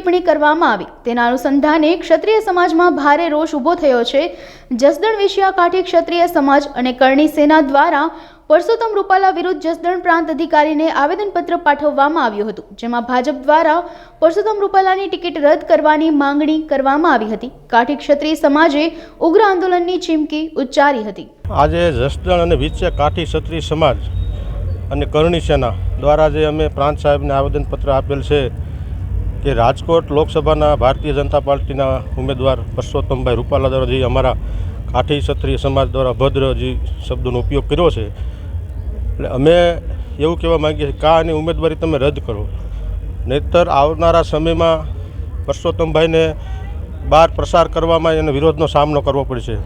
ટિપ્પણી કરવામાં આવી. તેના અનુસંધાને ક્ષત્રિય સમાજમાં ભારે રોષ ઊભો થયો છે. જસદણ વિશિયા કાઠી ક્ષત્રિય સમાજ અને કરણી સેના દ્વારા પરસોત્તમ રૂપાલા વિરુદ્ધ જસદણ પ્રાંત અધિકારીને આવેદનપત્ર પાઠવવામાં આવ્યું હતું, જેમાં ભાજપ દ્વારા પરસોત્તમ રૂપાલાની ટિકિટ રદ કરવાની માંગણી કરવામાં આવી હતી. કાઠી ક્ષત્રિય સમાજે ઉગ્ર આંદોલનની ચીમકી ઉચ્ચારી હતી. આજે જસદણ અને વિચ્ય કાઠી ક્ષત્રિય સમાજ અને કરણી સેના દ્વારા જે અમે પ્રાંત સાહેબને આવેદનપત્ર આપેલ છે કે રાજકોટ લોકસભાના ભારતીય જનતા પાર્ટીના ઉમેદવાર પરસોત્તમભાઈ રૂપાલા દ્વારા જે અમારા કાઠી ક્ષત્રિય સમાજ દ્વારા ભદ્ર જે શબ્દોનો ઉપયોગ કર્યો છે, એટલે અમે એવું કહેવા માંગીએ છીએ કા આની ઉમેદવારી તમે રદ કરો. નહીતર આવનારા સમયમાં પરસોત્તમભાઈને બહાર પ્રસાર કરવામાં એને વિરોધનો સામનો કરવો પડશે.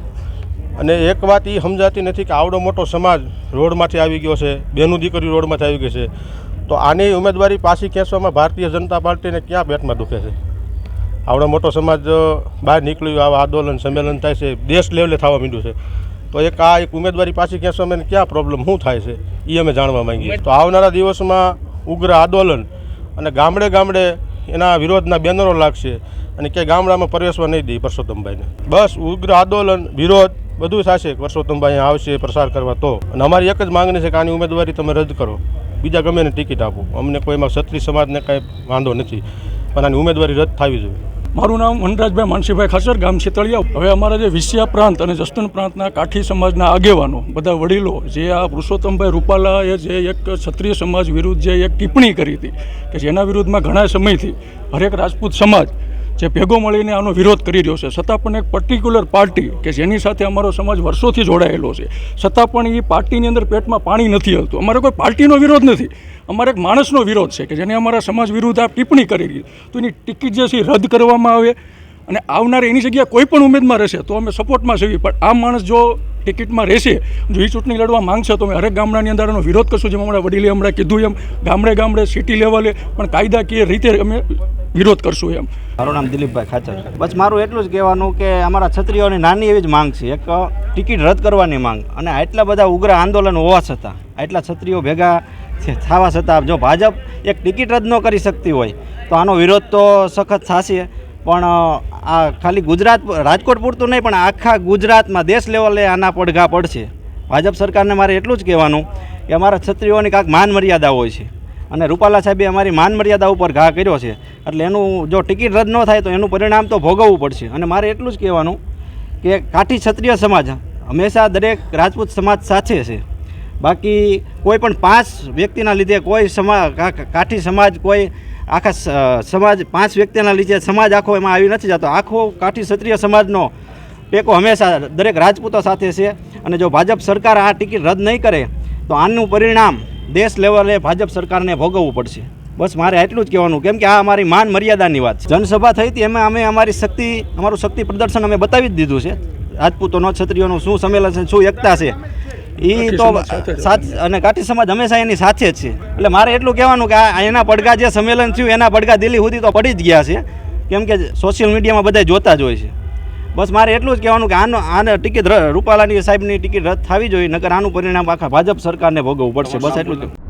અને એક વાત એ સમજાતી નથી કે આવડો મોટો સમાજ રોડમાંથી આવી ગયો છે, બેનું દીકરી રોડમાંથી આવી ગઈ છે. તો આની ઉમેદવારી પાછી ખેંચવામાં ભારતીય જનતા પાર્ટીને ક્યાં બેટમાં દુખે છે? આવડો મોટો સમાજ બહાર નીકળ્યું, આવા આંદોલન, સંમેલન થાય છે, દેશ લેવલે થવા માંડ્યું છે. તો એક આ એક ઉમેદવારી પાછી ખેંચવામાં ક્યાં પ્રોબ્લેમ શું થાય છે? એ અમે જાણવા માંગીએ તો આવનારા દિવસમાં ઉગ્ર આંદોલન અને ગામડે ગામડે એના વિરોધના બેનરો લાગશે અને ક્યાંય ગામડામાં પ્રવેશવા નહીં દે પરસોત્તમભાઈને. બસ ઉગ્ર આંદોલન, વિરોધ બધું થશે. પરસોત્તમભાઈ આવશે પ્રસાર કરવા તો. અને અમારી એક જ માંગણી છે કે આની ઉમેદવારી તમે રદ કરો. બીજા ગમે ટિકિટ આપો. અમને કોઈમાં ક્ષત્રિય સમાજને કાંઈ વાંધો નથી. પણ આની ઉમેદવારી રદ થવી જોઈએ. મારું નામ વનરાજભાઈ માનસીભાઈ ખાસર ગામ શીતળિયા. હવે અમારા જે વિસિયા પ્રાંત અને જસ્ટન પ્રાંતના કાઠી સમાજના આગેવાનો, બધા વડીલો, જે આ પુરુષોત્તમભાઈ રૂપાલાએ જે એક ક્ષત્રિય સમાજ વિરુદ્ધ જે એક ટિપ્પણી કરી હતી, કે જેના વિરુદ્ધમાં ઘણા સમયથી હરેક રાજપૂત સમાજ જે ભેગો મળીને આનો વિરોધ કરી રહ્યો છે. છતાં પણ એક પર્ટિક્યુલર પાર્ટી કે જેની સાથે અમારો સમાજ વર્ષોથી જોડાયેલો છે. છતાં પણ એ પાર્ટીની અંદર પેટમાં પાણી નથી હલતું. અમારે કોઈ પાર્ટીનો વિરોધ નથી. અમારે એક માણસનો વિરોધ છે કે જેને અમારા સમાજ વિરુદ્ધ આ ટિપ્પણી કરી રહી તો એની ટિકિટ જે છે રદ કરવામાં આવે અને આવનાર એની જગ્યાએ કોઈ પણ ઉમેદવાર રહેશે તો અમે સપોર્ટમાં છીએ પણ આ માણસ જો ટિકિટમાં રહેશે. જો એ ચૂંટણી લડવા માંગશે તો અમે હરેક ગામડાની અંદર એનો વિરોધ કરશું જેમ હમણાં વડીલે હમણાં કીધું એમ. ગામડે ગામડે સિટી લેવલે પણ કાયદાકીય રીતે અમે વિરોધ કરશું એમ. મારું નામ દિલીપભાઈ ખાચર બસ મારું એટલું જ કહેવાનું કે અમારા છત્રીઓની નાની એવી જ માંગ છે. એક ટિકિટ રદ કરવાની માંગ. અને આટલા બધા ઉગ્ર આંદોલન હોવા છતાં, આટલા છત્રીઓ ભેગા થવા છતાં, જો ભાજપ એક ટિકિટ રદ ન કરી શકતી હોય, તો આનો વિરોધ તો સખત થશે. પણ આ ખાલી ગુજરાત રાજકોટ પૂરતું નહીં, પણ આખા ગુજરાતમાં દેશ લેવલે આના પડઘા પડશે. ભાજપ સરકારને મારે એટલું જ કહેવાનું કે અમારા ક્ષત્રિયોની કાંઈક માન મર્યાદા હોય છે. અને રૂપાલા સાહેબે અમારી માન મર્યાદા ઉપર ઘા કર્યો છે. એટલે એનું જો ટિકિટ રદ ન થાય તો એનું પરિણામ તો ભોગવવું પડશે. અને મારે એટલું જ કહેવાનું કે કાઠી ક્ષત્રિય સમાજ હંમેશા દરેક રાજપૂત સમાજ સાથે છે. બાકી કોઈ પણ પાંચ વ્યક્તિના લીધે કોઈ સમા કાઠી સમાજ કોઈ આખા સમાજ, પાંચ વ્યક્તિના લીધે સમાજ આખો એમાં આવી નથી જતો. આખો કાઠી ક્ષત્રિય સમાજનો ટેકો હંમેશા દરેક રાજપૂતો સાથે છે. અને જો ભાજપ સરકાર આ ટિકિટ રદ નહીં કરે, તો આનું પરિણામ દેશ લેવલે ભાજપ સરકારને ભોગવવું પડશે. બસ મારે એટલું જ કહેવાનું. કેમ કે આ અમારી માન મર્યાદાની વાત છે. જનસભા થઈ હતી, એમાં અમે અમારી શક્તિ, અમારું શક્તિ પ્રદર્શન અમે બતાવી જ દીધું છે. રાજપૂતોનો, ક્ષત્રિયોનું શું સંમેલન છે, શું એકતા છે એ તો અને કાઠી સમાજ હંમેશા એની સાથે જ છે. એટલે મારે એટલું કહેવાનું કે આ એના પડઘા જે સંમેલન થયું એના પડઘા દિલ્હી સુધી તો પડી જ ગયા છે. કેમ કે સોશિયલ મીડિયામાં બધા જોતા જ હોય છે. બસ મારે એટલું જ કહેવાનું કે આનો આને ટિકિટ રૂપાલાની સાહેબની ટિકિટ રદ થવી જોઈએ નકર આનું પરિણામ આખા ભાજપ સરકારને ભોગવવું પડશે. બસ એટલું જ.